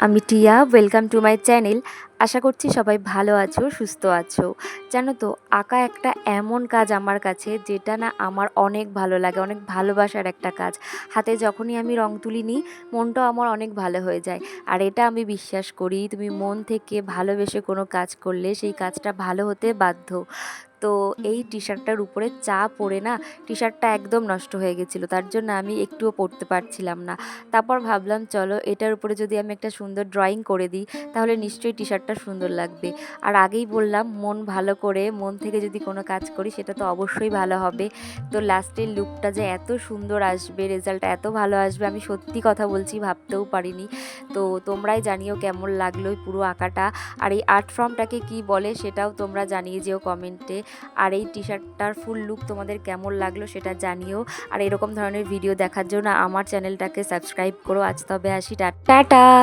আমি Tia welcome to my channel আশা করছি সবাই ভালো আছো, সুস্থ আছো। জানো তো, আঁকা একটা এমন কাজ আমার কাছে যেটা না আমার অনেক ভালো লাগে, অনেক ভালোবাসার একটা কাজ। হাতে যখনই আমি রং তুলি নিই মনটাও আমার অনেক ভালো হয়ে যায়। আর এটা আমি বিশ্বাস করি, তুমি মন থেকে ভালোবেসে কোনো কাজ করলে সেই কাজটা ভালো হতে বাধ্য। তো এই টি শার্টটার উপরে চা পরে না টি শার্টটা একদম নষ্ট হয়ে গেছিল, তার জন্য আমি একটুও পরতে পারছিলাম না। তারপর ভাবলাম, চলো এটার উপরে যদি আমি একটা সুন্দর ড্রয়িং করে দিই, তাহলে নিশ্চয়ই টি শার্টটা সুন্দর লাগবে। আর আগেই বললাম, মন ভালো করে, মন থেকে যদি কোনো কাজ করি, সেটা তো অবশ্যই ভালো হবে। তো লাস্টের লুকটা যে এত সুন্দর আসবে, রেজাল্ট এত ভালো আসবে, আমি সত্যি কথা বলছি, ভাবতেও পারিনি। তো তোমরাই জানিও কেমন লাগল পুরো আঁকাটা। আর এই আর্ট ফর্মটাকে কি বলে, সেটাও তোমরা জানিয়ে যেও কমেন্টে আর এই টি শার্টটার ফুল লুক তোমাদের কেমন লাগল, সেটা জানিও। আর এরকম ধরনের ভিডিও দেখার জন্য আমার চ্যানেলটাকে সাবস্ক্রাইব করো। আজ তবে আসি টাটা!